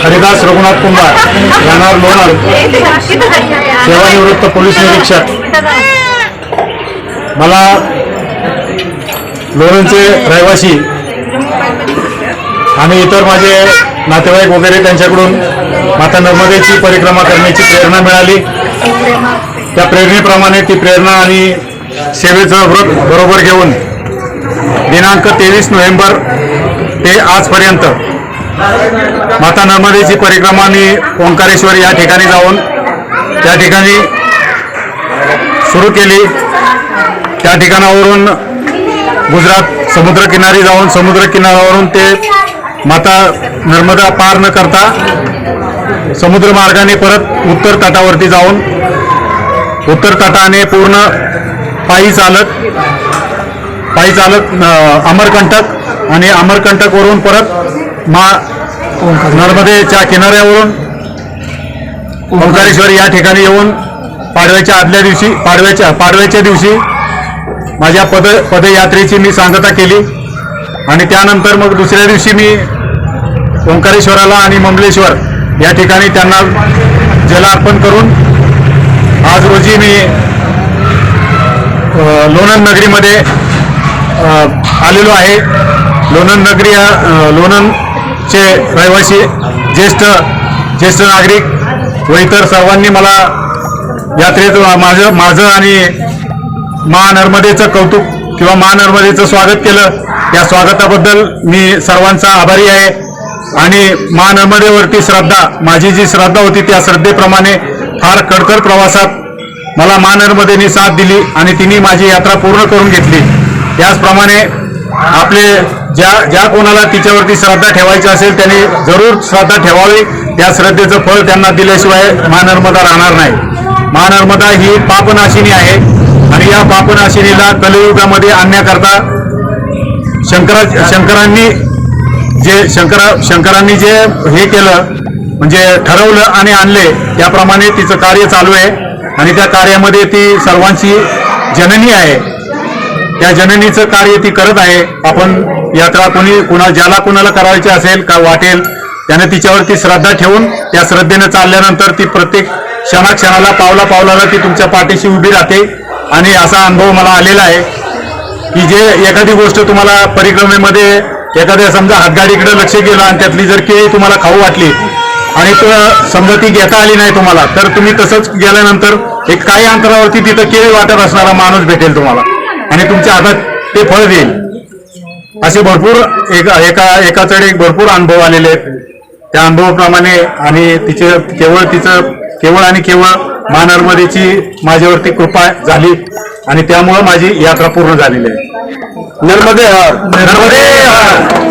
हरिदास रघुनाथ कुंभार राहणार लोणार. सेवानिवृत्त पोलीस निरीक्षक. मला लोणचे रहिवासी आणि इतर माझे नातेवाईक वगैरे त्यांच्याकडून माता नर्मदेची परिक्रमा करण्याची प्रेरणा मिळाली. त्या प्रेरणेप्रमाणे ती प्रेरणा आणि सेवेचं व्रत बरोबर घेऊन दिनांक तेवीस नोव्हेंबर ते आजपर्यंत माता नर्मदेची परिक्रमा मी ओंकारेश्वर या ठिकाणी जाऊन त्या ठिकाणी सुरू केली. त्या ठिकाणावरून गुजरात समुद्रकिनारी जाऊन समुद्र किनाऱ्यावरून ते माता नर्मदा पार न करता समुद्र मार्गाने परत उत्तर तटावरती जाऊन उत्तर तटाने पूर्ण पायी चालत पायी चालत अमरकंटक आणि अमरकंटकवरून परत मा नर्मदेच्या किनाऱ्यावरून ओंकारेश्वर या ठिकाणी येऊन पाडव्याच्या आदल्या दिवशी पाडव्याच्या पाडव्याच्या दिवशी माझ्या पद पदयात्रेची मी सांगता केली. आणि त्यानंतर मग दुसऱ्या दिवशी मी ओंकारेश्वराला आणि ममलेश्वर या ठिकाणी त्यांना जलार्पण करून आज रोजी मी लोणंद नगरीमध्ये आलेलो आहे. लोणंद नगरी या चे रहिवासी ज्येष्ठ ज्येष्ठ नागरिक व इतर सर्वांनी मला यात्रेत माझं माझं आणि महानर्मदेचं कौतुक किंवा महानर्मदेचं स्वागत केलं. या स्वागताबद्दल मी सर्वांचा आभारी आहे आणि महानर्मदेवरती श्रद्धा माझी जी श्रद्धा होती त्या श्रद्धेप्रमाणे फार कडकड प्रवासात मला महानर्मदेने साथ दिली आणि तिने माझी यात्रा पूर्ण करून घेतली. त्याचप्रमाणे आपले ज्या ज्या कोणाला तिच्यावरती श्रद्धा ठेवायची असेल त्यांनी जरूर श्रद्धा ठेवावी. त्या श्रद्धेचं फळ त्यांना दिल्याशिवाय महानर्मदा राहणार नाही. महानर्मदा ही पापनाशिनी आहे. आणि या पापनाशिनीला कलियुगामध्ये आणण्याकरता शंकरा शंकरांनी जे शंकरा शंकरांनी जे हे केलं म्हणजे ठरवलं आणि आणले त्याप्रमाणे तिचं कार्य चालू आहे. आणि त्या कार्यामध्ये ती सर्वांची जननी आहे. त्या जननीचं कार्य ती करत आहे. आपण यात्रा कोणी कुणा ज्याला कुणाला करायची असेल का वाटेल त्याने तिच्यावरती श्रद्धा ठेवून त्या श्रद्धेनं चालल्यानंतर ती प्रत्येक क्षणाक्षणाला पावला पावलाला ती तुमच्या पाठीशी उभी राहते. आणि असा अनुभव मला आलेला आहे की जे एखादी गोष्ट तुम्हाला परिक्रमेमध्ये एखाद्या समजा हातगाडीकडे लक्ष गेलं आणि त्यातली जर केळी तुम्हाला खाऊ वाटली आणि तो समजा ती घेता आली नाही तुम्हाला तर तुम्ही तसंच गेल्यानंतर एक काही अंतरावरती तिथं केळी वाटत असणारा माणूस भेटेल तुम्हाला. आणि तुमच्या हातात ते फळ देईल असे भरपूर एका एका भरपूर अनुभव आलेले आहेत त्या अनुभवाप्रमाणे आणि तिचे केवळ तिचं केवळ आणि केवळ महानर्मदेची माझ्यावरती कृपा झाली आणि त्यामुळं माझी यात्रा पूर्ण झालेली आहे नर्मदे हर. नर्मदे हर.